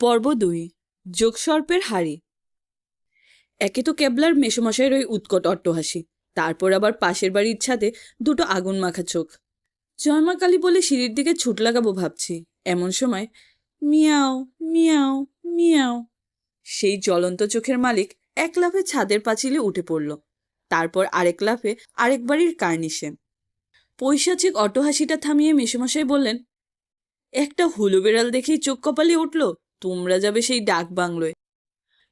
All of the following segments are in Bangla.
পর্ব দুই, যোগসর্পের হাড়ি। একে তো কেবলার মেসোমশাইয়ের ওই উৎকট অট্টহাসি, তারপর আবার পাশের বাড়ির ছাদে দুটো আগুন মাখা চোখ। জয়মা কালী বলে সিঁড়ির দিকে ছুট লাগাবো ভাবছি, এমন সময় মিয়াও মিয়াও মিয়াও, সেই জ্বলন্ত চোখের মালিক এক লাফে ছাদের পাঁচিলে উঠে পড়ল, তারপর আরেক লাফে আরেক বাড়ির কার্নিশে। পৈশাচিক অট্টহাসিটা থামিয়ে মেসোমশাই বললেন, একটা হুলু বেড়াল দেখেই চোখ কপালে উঠল? তোমরা যাবে সেই ডাক বাংলোয়।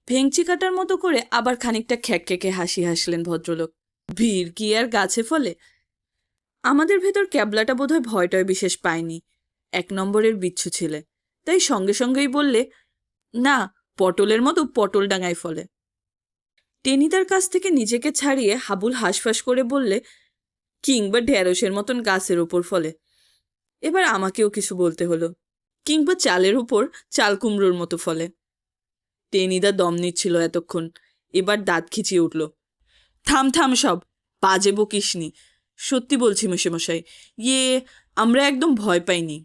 ভেংচি কাটার মতো করে আবার খানিকটা খ্যাকখ্যাকে হাসি হাসলেন ভদ্রলোক। ভিড় কি আর গাছে ফলে? আমাদের ভেতর ক্যাবলাটা বোধহয় ভয়টয় বিশেষ পায়নি। এক নম্বরের বিচ্ছু ছেলে। তাই সঙ্গে সঙ্গেই বললে, না, পটলের মতো পটল ডাঙায় ফলে। টেনিদার কাছ থেকে নিজেকে ছাড়িয়ে হাবুল হাঁসফাঁস করে বললে, কিংবা ঢ্যাঁড়সের মতন গাছের ওপর ফলে। এবার আমাকেও কিছু বলতে হলো। কিংবা চালের উপর চাল কুমড়োর মতো ফলে। টেনিদা দম নিচ্ছিল এতক্ষণ। এবার দাঁত খিচিয়ে উঠল। থাম থাম সব, বাজে বকিসনি। সত্যি বলছি মশাই ইয়ে আমরা একদম ভয় পাইনি।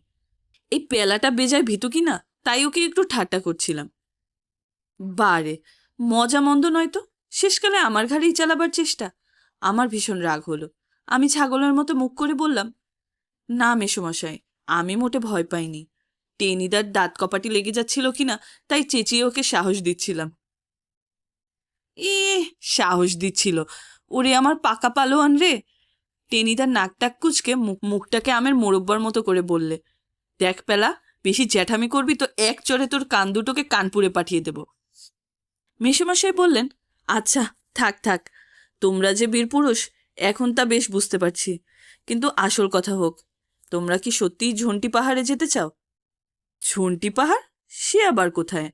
এই পেলাটা বেজায় ভীতু কি না, তাই ওকে একটু ঠাট্টা করছিলাম। বারে, মজা মন্দ নয় তো? শেষকালে আমার ঘাড়েই চালাবার চেষ্টা। আমার ভীষণ রাগ হলো। আমি ছাগলের মতো মুখ করে বললাম, না মেসোমশাই আমি মোটে ভয় পাইনি। টেনিদার দাঁত কপাটি লেগে যাচ্ছিল কিনা, তাই চেঁচিয়ে ওকে সাহস দিচ্ছিলাম। এ সাহস দিচ্ছিল। ওরে আমার পাকা পালোয়ান রে। টেনিদার নাকটাক কুচকে মুখ মুখটাকে আমের মোরব্বার মতো করে বললে, দেখ পেলা, বেশি জ্যাঠামি করবি তো এক চড়ে তোর কান দুটোকে কানপুরে পাঠিয়ে দেব। মেসোমশাই বললেন আচ্ছা থাক থাক। তোমরা যে বীর পুরুষ, এখন তা বেশ বুঝতে পারছি। কিন্তু আসল কথা হোক, তোমরা কি সত্যিই ঝন্টি পাহাড়ে যেতে চাও? ঝন্টি পাহাড়? সে আবার কোথায়?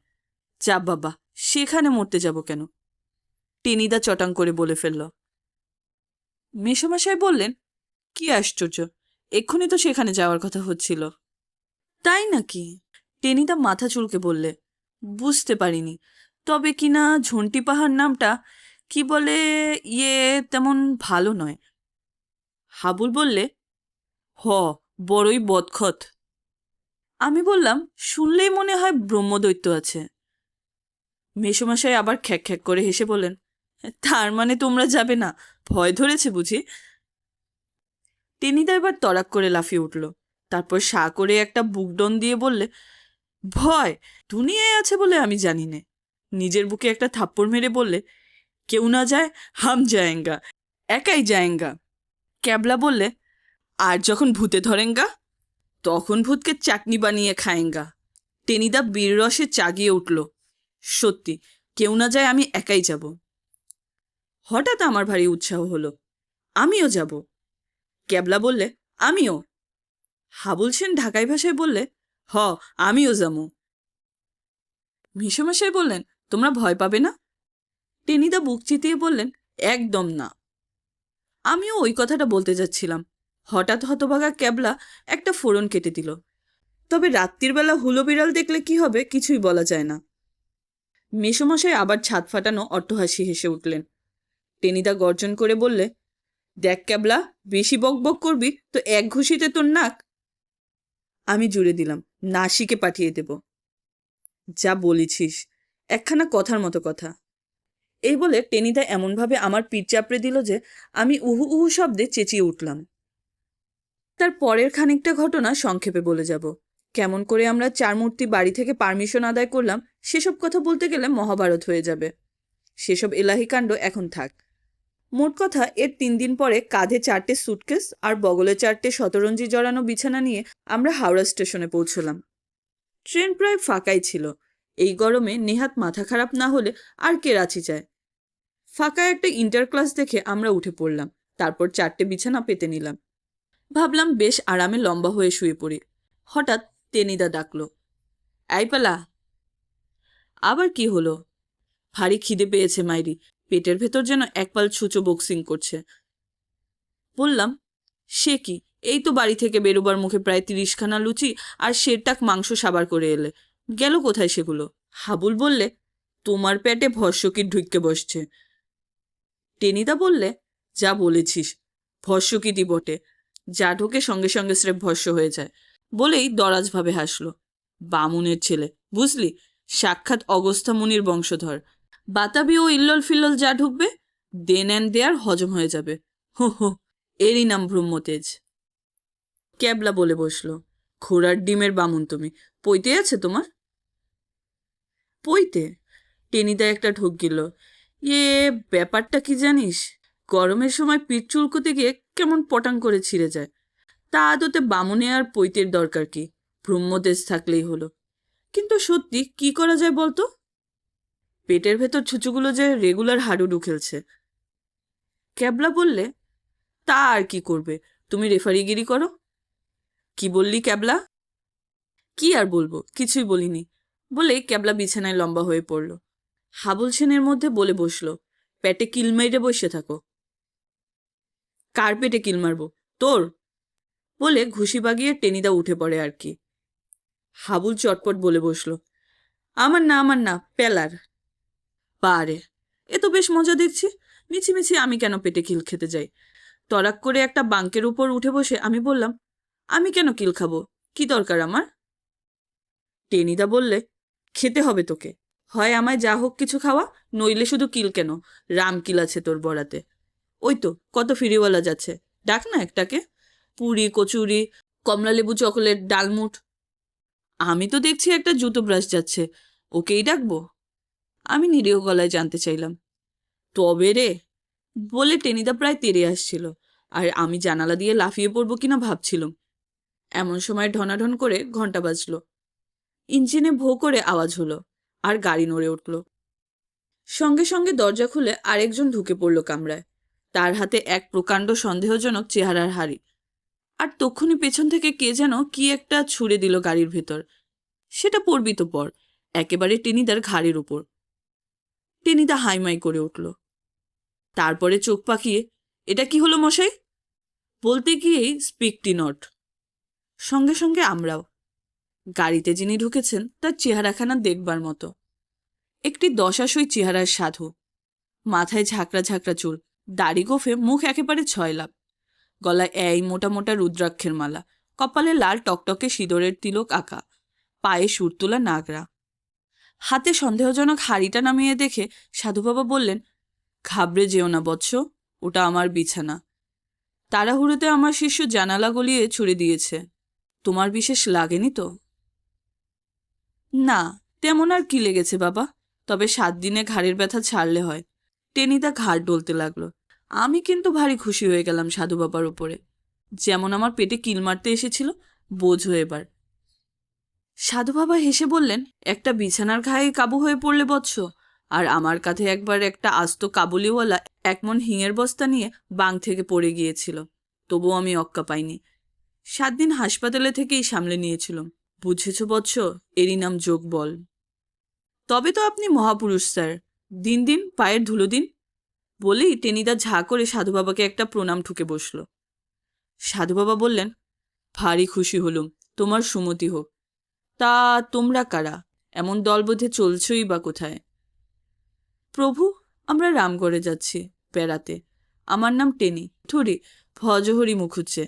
চাপ বাবা, সেখানে মরতে যাব কেন? টেনিদা চটাং করে বলে ফেলল। মেসোমশাই বললেন, কি আশ্চর্য, এক্ষুনি তো সেখানে যাওয়ার কথা হচ্ছিল। তাই নাকি? টেনিদা মাথা চুলকে বললে, বুঝতে পারিনি। তবে কিনা ঝন্টি পাহাড় নামটা, কি বলে ইয়ে তেমন ভালো নয়। হাবুল বললে, হ, বড়ই বদখত। আমি বললাম, শুনলেই মনে হয় ব্রহ্মদৈত্য আছে। মেসোমশাই আবার খ্যাক খ্যাক করে হেসে বলেন তার মানে তোমরা যাবে না, ভয় ধরেছে বুঝি? টেনিদা এবার তরাক করে লাফিয়ে উঠল, তারপর সা করে একটা বুকডন দিয়ে বললে, ভয়, দুনিয়ায় আছে বলে আমি জানি নে। নিজের বুকে একটা থাপ্পড় মেরে বললে, কেউ না যায়, হাম যায়েঙ্গা, একাই যায়েঙ্গা। ক্যাবলা বললে, আর যখন ভূতে ধরেঙ্গা তখন ভূতকে চাটনি বানিয়ে খায়েঙ্গা। টেনিদা বীর রসে চাগিয়ে উঠল। সত্যি, কেউ না যায় আমি একাই যাব। হঠাৎ আমার ভারী উৎসাহ হলো। আমিও যাব। ক্যাবলা বললে, আমিও। হাবুল সেন ঢাকাই ভাষায় বললে, হ, আমিও যামু। মিশমশাই বললেন, তোমরা ভয় পাবে না? টেনিদা বুক চিতিয়ে বললেন, একদম না। আমিও ওই কথাটা বলতে যাচ্ছিলাম। হঠাৎ হতভাগা ক্যাবলা একটা ফোড়ন কেটে দিল। তবে রাত্রির বেলা হুলো বিড়াল দেখলে কি হবে কিছুই বলা যায় না। মেসোমশাই আবার ছাদ ফাটানো অট্টহাসি হেসে উঠলেন। টেনিদা গর্জন করে বললে, দেখ ক্যাবলা, বেশি বক বক করবি তো এক ঘুষিতে তোর নাক? আমি জুড়ে দিলাম, নাসিকে পাঠিয়ে দেব। যা বলেছিস, একখানা কথার মতো কথা। এই বলে টেনিদা এমনভাবে আমার পিঠ চাপড়ে দিল যে আমি উহু উহু শব্দে চেঁচিয়ে উঠলাম। তার পরের খানিকটা ঘটনা সংক্ষেপে বলে যাব। কেমন করে আমরা চার মূর্তি বাড়ি থেকে পারমিশন আদায় করলাম, সেসব কথা বলতে গেলে মহাভারত হয়ে যাবে। সেসব এলাহি কাণ্ড এখন থাক। মোট কথা, এর তিন দিন পরে কাঁধে চারটে সুটকেস আর বগলে চারটে শতরঞ্জি জড়ানো বিছানা নিয়ে আমরা হাওড়া স্টেশনে পৌঁছলাম। ট্রেন প্রায় ফাঁকাই ছিল। এই গরমে নেহাত মাথা খারাপ না হলে আর কে রাঁচি চায় ফাঁকা একটা ইন্টার ক্লাস দেখে আমরা উঠে পড়লাম। তারপর চারটে বিছানা পেতে নিলাম। ভাবলাম বেশ আরামে লম্বা হয়ে শুয়ে পড়ি। হঠাৎ টেনিদা ডাকলো আইপালা আবার কি হলো? ভারী খিদে পেয়েছে মাইরি, পেটের ভেতর যেন একপাল ছুঁচো বক্সিং করছে। বললাম, সে কি? এই তো বাড়ি থেকে বেরোবার মুখে প্রায় তিরিশখানা লুচি আর শেরটাক মাংস সাবার করে এলে। গেল কোথায় সেগুলো? হাবুল বললে, তোমার পেটে ভস্যকিট ঢুককে বসছে। টেনিদা বললে, যা বলেছিস ভস্যকিটি বটে যা ঢোকে সঙ্গে সঙ্গে স্রেফ ভস্য হয়ে যায়। বলেই দরাজভাবে হাসলো। বামুনের ছেলে, বুঝলি? সাক্ষাৎ অগস্তা মুনির বংশধর। বাতাবি ও ইল্লল ফিল্লল যা ঢুকবে, দেন অ্যান্ড দেয়ার হজম হয়ে যাবে। হো হো, এরই নাম ব্রহ্মতেজ। ক্যাবলা বলে বসল, ঘোড়ার ডিমের বামুন তুমি পইতে আছে তোমার? পইতে টেনিদা একটা ঢোক গেল এ ব্যাপারটা কি জানিস? গরমের সময় পিঠ চুলকোতে গিয়ে কেমন পটাং করে ছিঁড়ে যায়। তা আদতে বামুনে আর পৈতের দরকার কি? ব্রহ্মদেশ থাকলেই হলো। কিন্তু সত্যি কি করা যায় বলতো? পেটের ভেতর ছুচুগুলো যে রেগুলার হাডুডু খেলছে। ক্যাবলা বললে, তা আর কি করবে? তুমি রেফারিগিরি করো। কি বললি ক্যাবলা? কি আর বলব? কিছুই বলিনি। বলে ক্যাবলা বিছানায় লম্বা হয়ে পড়ল। হাবুল সেনের মধ্যে বলে বসল, পেটে কিল মেরে বসে থাকো। কার পেটে কিল মারবো। তোর? বলে ঘুষি বাগিয়ে টেনিদা উঠে পড়ে আর কি। হাবুল চটপট বলে বসল, আমার না আমার না, পেলার। পারে এ তো বেশ মজা দেখছি। মিছিমিছি আমি কেন পেটে কিল খেতে যাই? তরাক করে একটা বাঙ্কের উপর উঠে বসে আমি বললাম, আমি কেন কিল খাব? কি দরকার আমার? টেনিদা বললে, খেতে হবে তোকে। হয় আমায় যা হোক কিছু খাওয়া, নইলে শুধু কিল কেন। রাম কিল আছে তোর বড়াতে ওই তো কত ফিরিওয়ালা যাচ্ছে। ডাক না একটাকে। পুরি, কচুরি, কমলালেবু, চকোলেট, ডালমুট। আমি তো দেখছি একটা জুতো ব্রাশ যাচ্ছে। ওকেই ডাকবো। আমি নিরীহ গলায় জানতে চাইলাম। তবে রে, বলে টেনিদা প্রায় তেরে আসছিল। আর আমি জানালা দিয়ে লাফিয়ে পড়ব কিনা ভাবছিলাম। এমন সময় ঢনাঢন করে ঘণ্টা বাজলো। ইঞ্জিনে ভো করে আওয়াজ হলো, আর গাড়ি নড়ে উঠল। সঙ্গে সঙ্গে দরজা খুলে আরেকজন ঢুকে পড়ল কামরায়। তার হাতে এক প্রকাণ্ড সন্দেহজনক চেহারার হাড়ি। আর তক্ষুনি পেছন থেকে কে যেন কি একটা ছুড়ে দিল গাড়ির ভেতর। সেটা পড়বি তো পর, একেবারে টেনিদার ঘাড়ের উপর। টেনিদা হাইমাই করে উঠল। তারপরে চোখ পাকিয়ে, এটা কি হলো মশাই? বলতে গিয়েই স্পিকটি নট। সঙ্গে সঙ্গে আমরাও। গাড়িতে যিনি ঢুকেছেন, তার চেহারাখানা দেখবার মতো। একটি দশাশই চেহারার সাধু। মাথায় ঝাঁকড়া ঝাঁকড়া চুল। দাড়ি গোফে মুখ একেবারে ছয় লাভ গলায় এই মোটা মোটা রুদ্রাক্ষের মালা, কপালে লাল টকটকে সিঁদরের তিলক আঁকা, পায়ে সুর তোলা নাগরা। হাতে সন্দেহজনক হাড়িটা নামিয়ে দেখে সাধু বাবা বললেন, ঘাবড়ে যেও না বৎস, ওটা আমার বিছানা। তাড়াহুড়োতে আমার শিষ্য জানালা গলিয়ে ছুড়ে দিয়েছে, তোমার বিশেষ লাগেনি তো? না, তেমন আর কি লেগেছে বাবা, তবে সাত দিনে ঘাড়ের ব্যথা ছাড়লে হয়। টেনিদা ঘাড় ডলতে লাগল। আমি কিন্তু ভারী খুশি হয়ে গেলাম সাধু বাবার উপরে। যেমন আমার পেটে কিল মারতে এসেছিল, বোঝো এবার। সাধু বাবা হেসে বললেন, একটা বিছানার ঘায়ে কাবু হয়ে পড়লে বৎস। আর আমার কাঁধে একবার একটা আস্ত কাবুলিওয়ালা একমন হিঙের বস্তা নিয়ে বাং থেকে পড়ে গিয়েছিল। তবুও আমি অক্কা পাইনি। সাত দিন হাসপাতালে থেকেই সামলে নিয়েছিলাম। বুঝেছ বৎস, এরই নাম যোগ বল তবে তো আপনি মহাপুরুষ, স্যার। দিন দিন পায়ের ধুলো দিন বলেই টেনিদা ঝা করে সাধু বাবাকে একটা প্রণাম ঠুকে বসল। সাধু বাবা বললেন, ভারী খুশি হলুম, তোমার সুমতি হোক। তা তোমরা কারা? এমন দল বোধে চলছই বা কোথায়? প্রভু, আমরা রামগড়ে যাচ্ছি, বেড়াতে। আমার নাম টেনি। থুরি ভজহরি মুখুচ্ছে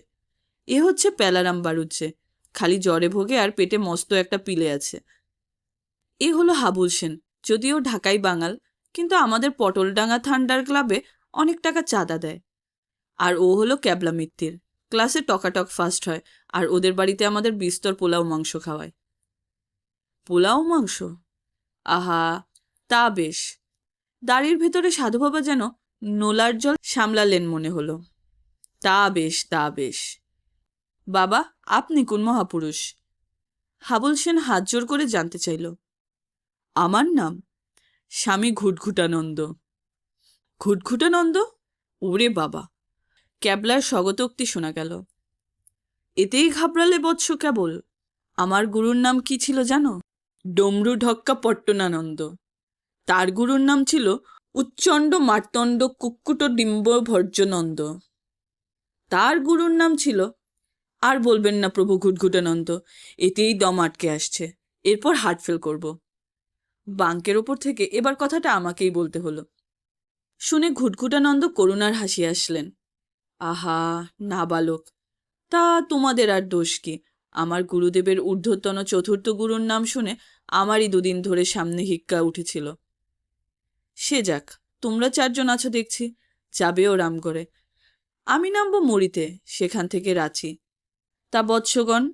এ হচ্ছে প্যালারাম বাড়ুচ্ছে খালি জ্বরে ভোগে আর পেটে মস্ত একটা পিলে আছে। এ হলো হাবুল সেন, যদিও ঢাকাই বাঙাল কিন্তু আমাদের পটলডাঙ্গা থান্ডার ক্লাবে অনেক টাকা চাঁদা দেয়। আর ও হলো ক্যাবলা মিত্তির। ক্লাসে টকাটক ফার্স্ট হয় আর ওদের বাড়িতে আমাদের বিস্তর পোলাও মাংস খাওয়ায়। পোলাও মাংস? আহা, তা বেশ। দাড়ির ভেতরে সাধু বাবা যেন নোলার জল সামলালেন মনে হলো। তা বেশ তা বেশ। বাবা, আপনি কোন মহাপুরুষ? হাবুল সেন হাত জোর করে জানতে চাইল। আমার নাম স্বামী ঘুটঘুটানন্দ। ঘুটঘুটানন্দ? ওরে বাবা, ক্যাবলার স্বগতোক্তি শোনা গেল। এতেই ঘাবড়ালে বৎস কেবল। আমার গুরুর নাম কি ছিল জানো? ডমরু ঢক্কা পট্টনানন্দ তার গুরুর নাম ছিল উচ্চণ্ড মার্তণ্ড কুক্কুট ডিম্ব ভর্জনন্দ তার গুরুর নাম ছিল, আর বলবেন না প্রভু ঘুটঘুটানন্দ, এতেই দম আটকে আসছে। এরপর হার্ট ফেল করব। বাঙ্কের ওপর থেকে এবার কথাটা আমাকেই বলতে হলো। শুনে ঘুটঘুটানন্দ করুণার হাসি আসলেন। আহা না বালক তা তোমাদের আর দোষ কি? আমার গুরুদেবের ঊর্ধ্বতন চতুর্থ গুরুর নাম শুনে আমারই দুদিন ধরে সামনে হিক্কা উঠেছিল। সে যাক, তোমরা চারজন আছো দেখছি, যাবেও রামগড়ে। আমি নামবো মরিতে, সেখান থেকে রাঁচি। তা বৎসগণ,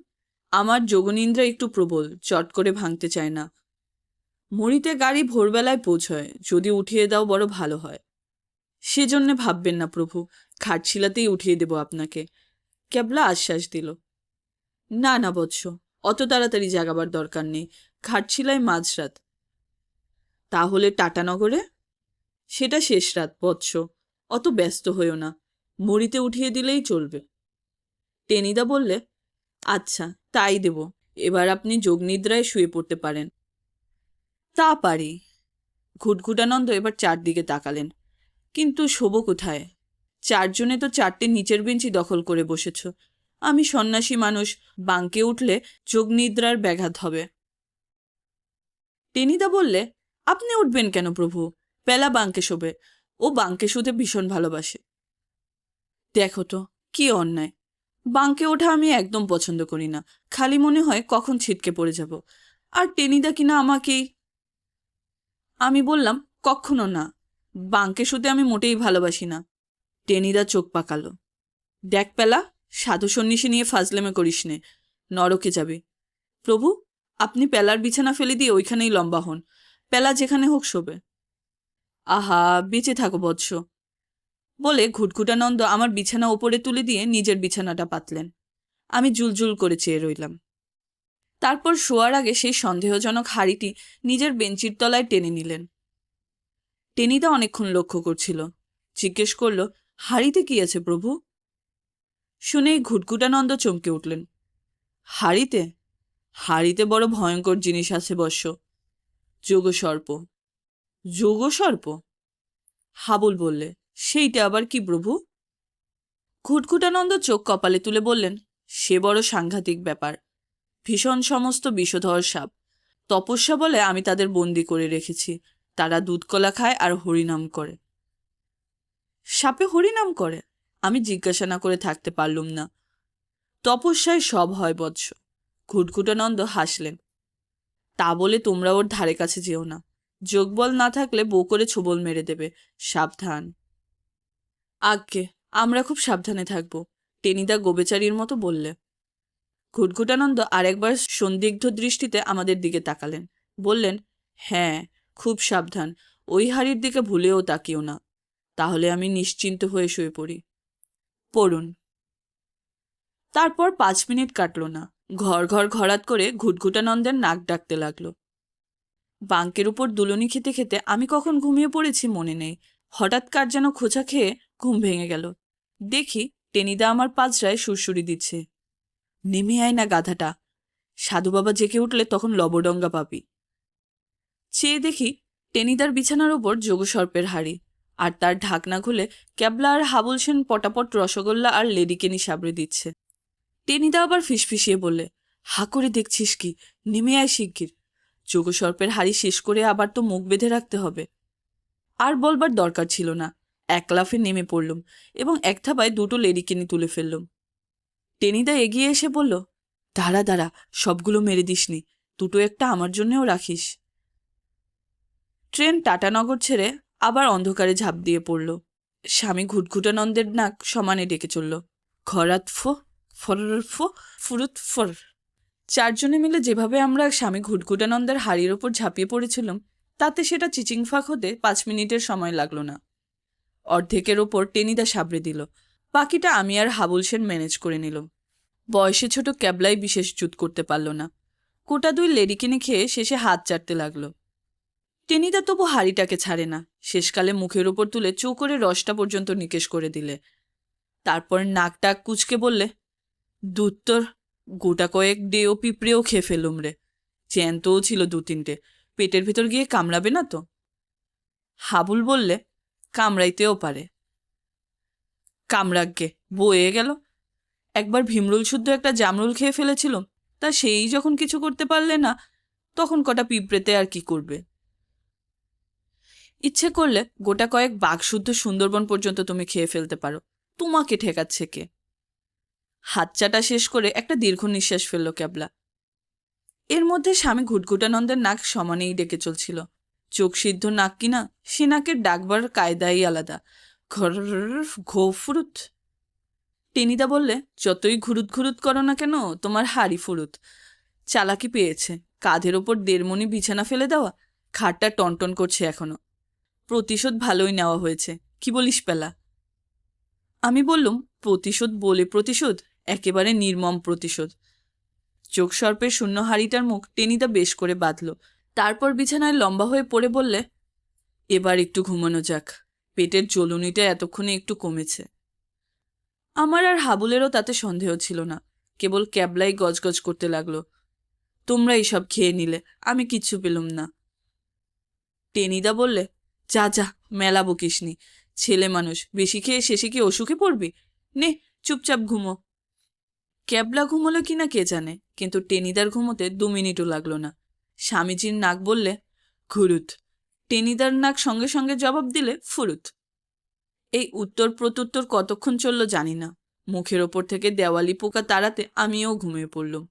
আমার যোগনিন্দ্রা একটু প্রবল, চট করে ভাঙতে চায় না। মরিতে গাড়ি ভোরবেলায় পৌঁছয়, যদি উঠিয়ে দাও বড় ভালো হয়। সেজন্যে ভাববেন না প্রভু, খাটশিলাতেই উঠিয়ে দেব আপনাকে। ক্যাবলা আশ্বাস দিল। না না বৎস, অত তাড়াতাড়ি জাগাবার দরকার নেই ঘাটছিলায় মাঝরাত। তাহলে টাটানগরে? সেটা শেষ রাত, বৎস, অত ব্যস্ত হইও না, মরিতে উঠিয়ে দিলেই চলবে। টেনিদা বললে আচ্ছা তাই দেব, এবার আপনি যোগনিদ্রায় শুয়ে পড়তে পারেন। তা পারি। ঘুটঘুটানন্দ এবার চারদিকে তাকালেন। কিন্তু শোব কোথায়? চারজনে তো চারটে নিচের বেঞ্চি দখল করে বসেছ। আমি সন্ন্যাসী মানুষ বাঙ্কে উঠলে যোগনিদ্রার ব্যাঘাত হবে। টেনিদা বললে, আপনি উঠবেন কেন প্রভু? পেলা বাঙ্কে শোবে। ও বাঙ্কে শুতে ভীষণ ভালোবাসে। দেখো তো, কি অন্যায়। বাঙ্কে ওঠা আমি একদম পছন্দ করি না। খালি মনে হয় কখন ছিটকে পড়ে যাব। আর টেনিদা কিনা আমাকেই আমি বললাম, কখনো না। বাঙ্কে শুতে আমি মোটেই ভালোবাসি না। টেনিদা চোখ পাকালো। দেখ পেলা, সাধু সন্ন্যাসী নিয়ে ফাজলেমে করিস নে। নরকে যাবে। প্রভু, আপনি পেলার বিছানা ফেলে দিয়ে ওইখানেই লম্বা হন। পেলা যেখানে হোক শোবে। আহা, বেঁচে থাকো বৎস। বলে ঘুটঘুটানন্দ আমার বিছানা ওপরে তুলে দিয়ে নিজের বিছানাটা পাতলেন। আমি জুলজুল করে চেয়ে রইলাম। তারপর শোয়ার আগে সেই সন্দেহজনক হাড়িটি নিজের বেঞ্চির তলায় টেনে নিলেন। টেনিদা অনেকক্ষণ লক্ষ্য করছিল। জিজ্ঞেস করল, হাড়িতে কি আছে প্রভু? শুনেই ঘুটঘুটানন্দ চমকে উঠলেন। হাড়িতে? হাড়িতে বড় ভয়ঙ্কর জিনিস আছে বর্ষ যোগসর্প। যোগসর্প? হাবুল বললে, সেইটা আবার কি প্রভু? ঘুটঘুটানন্দ চোখ কপালে তুলে বললেন, সে বড় সাংঘাতিক ব্যাপার। ভীষণ সমস্ত বিষধর সাপ। তপস্যা বলে আমি তাদের বন্দি করে রেখেছি। তারা দুধকলা খায় আর হরিনাম করে। সাপে হরিনাম করে? আমি জিজ্ঞাসা না করে থাকতে পারলুম না। তপস্যায় সব হয় বৎস। ঘুটঘুটানন্দ হাসলেন। তা বলে তোমরা ওর ধারে কাছে যেও না। যোগবল না থাকলে বউ করে ছোবল মেরে দেবে। সাবধান। আজ্ঞে, আমরা খুব সাবধানে থাকব। টেনিদা গোবেচারির মতো বললে। ঘুটঘুটানন্দ আরেকবার সন্দিগ্ধ দৃষ্টিতে আমাদের দিকে তাকালেন। বললেন হ্যাঁ খুব সাবধান, ওই হাড়ির দিকে ভুলেও তাকিও না, তাহলে আমি নিশ্চিন্ত হয়ে শুয়ে পড়ি। পড়ুন। তারপর পাঁচ মিনিট কাটল না, ঘর ঘর ঘরাত করে ঘুটঘুটানন্দের নাক ডাকতে লাগল। বাঙ্কের উপর দুলনি খেতে খেতে আমি কখন ঘুমিয়ে পড়েছি মনে নেই, হঠাৎ কার যেন খোঁচা খেয়ে ঘুম ভেঙে গেল। দেখি, টেনিদা আমার পাঁচরায় সুরসুরি দিচ্ছে। নেমে আয় না গাধাটা। সাধু বাবা জেগে উঠলে তখন লবডঙ্গা পাবি। চেয়ে দেখি টেনিদার বিছানার ওপর যোগসর্পের হাড়ি, আর তার ঢাকনা খুলে ক্যাবলা আর হাবুল সেন পটাপট রসগোল্লা আর লেডিকেনি সাবড়ে দিচ্ছে। টেনিদা আবার ফিসফিসিয়ে বললে, হা করে দেখছিস কি? নেমে আয় শিগগির। যোগসর্পের হাড়ি শেষ করে আবার তো মুখ বেঁধে রাখতে হবে। আর বলবার দরকার ছিল না। এক লাফে নেমে পড়লুম এবং এক থাবায় দুটো লেডিকেনি তুলে ফেললুম। টেনিদা এগিয়ে এসে বলল, দাঁড়া দাঁড়া, সবগুলো মেরে দিসনি। দুটো একটা আমার জন্যেও রাখিস। ট্রেন টাটানগর ছেড়ে আবার অন্ধকারে ঝাঁপ দিয়ে পড়ল। স্বামী ঘুটঘুটানন্দের নাক সমানে ডেকে চলল। খরাত ফো ফো, ফুরুত ফর। চারজনে মিলে যেভাবে আমরা স্বামী ঘুটঘুটানন্দের হাড়ির ওপর ঝাঁপিয়ে পড়েছিলাম, তাতে সেটা চিচিংফাক হতে পাঁচ মিনিটের সময় লাগল না। অর্ধেকের ওপর টেনিদা সাবড়ে দিল। বাকিটা আমি আর হাবুল সেন ম্যানেজ করে নিল। বয়সে ছোট ক্যাবলাই বিশেষ জুত করতে পারল না। কোটা দুই লেডি কিনে খেয়ে শেষে হাত চাটতে লাগল। টেনিদা তবু হাড়িটাকে ছাড়ে না। শেষকালে মুখের ওপর তুলে চৌ করে রসটা পর্যন্ত নিকেশ করে দিলে। তারপর নাক টাক কুচকে বললে, দুধ তোর, গোটা কয়েক ডেও পিঁপড়েও খেয়ে ফেলুম রে। চ্যান্তও ছিল দু তিনটে। পেটের ভেতর গিয়ে কামড়াবে না তো? হাবুল বললে, কামড়াইতেও পারে। কামড়াকগে বয়ে গেল। একবার ভীমরুল শুদ্ধ একটা জামরুল খেয়ে ফেলেছিল, তা সেই যখন কিছু করতে পারলে না, তখন কটা পিঁপড়েতে আর কি করবে? ইচ্ছে করলে গোটা কয়েক বাঘ শুদ্ধ সুন্দরবন পর্যন্ত তুমি খেয়ে ফেলতে পারো। তোমাকে ঠেকাচ্ছে কে? হাতচাটা শেষ করে একটা দীর্ঘ নিঃশ্বাস ফেলল ক্যাবলা। এর মধ্যে স্বামী ঘুটঘুটানন্দের নাক সমানেই ডেকে চলছিল। চোখ সিদ্ধ নাক কিনা, সে নাকের ডাকবার কায়দাই আলাদা। ঘর ফুরুত। টেনিদা বললে, যতই ঘুরুত ঘুরুত করো না কেন, তোমার হাড়ি ফুরুত। চালাকি পেয়েছে। কাঁধের ওপর দেড়মণি বিছানা ফেলে দেওয়া, খাটটা টনটন করছে এখনও। প্রতিশোধ ভালোই নেওয়া হয়েছে। কি বলিস পেলা? আমি বললুম, প্রতিশোধ বলে প্রতিশোধ, একেবারে নির্মম প্রতিশোধ। চোখ সর্পের শূন্য হাড়িটার মুখ টেনিদা বেশ করে বাঁধল। তারপর বিছানায় লম্বা হয়ে পড়ে বললে, এবার একটু ঘুমানো যাক। পেটের জ্বলুনিটা এতক্ষণে একটু কমেছে। আমার আর হাবুলেরও তাতে সন্দেহ ছিল না, কেবল ক্যাবলাই গজগজ করতে লাগল। তোমরা এইসব খেয়ে নিলে, আমি কিচ্ছু পেলুম না। টেনিদা বললে, যা যা, মেলা বকিসনি। ছেলে মানুষ, বেশি খেয়ে শেষে কি অসুখে পড়বি? নে, চুপচাপ ঘুমো। ক্যাবলা ঘুমোলো কিনা কে জানে, কিন্তু টেনিদার ঘুমোতে দু মিনিটও লাগল না। স্বামীজির নাক বললে, ঘুরুত টেনিদার নাক সঙ্গে সঙ্গে জবাব দিলে ফুরুত। এই উত্তর প্রত্যুত্তর কতক্ষণ চলল জানি না। মুখের ওপর থেকে দেওয়ালি পোকা তাড়াতে আমিও ঘুমিয়ে পড়লুম।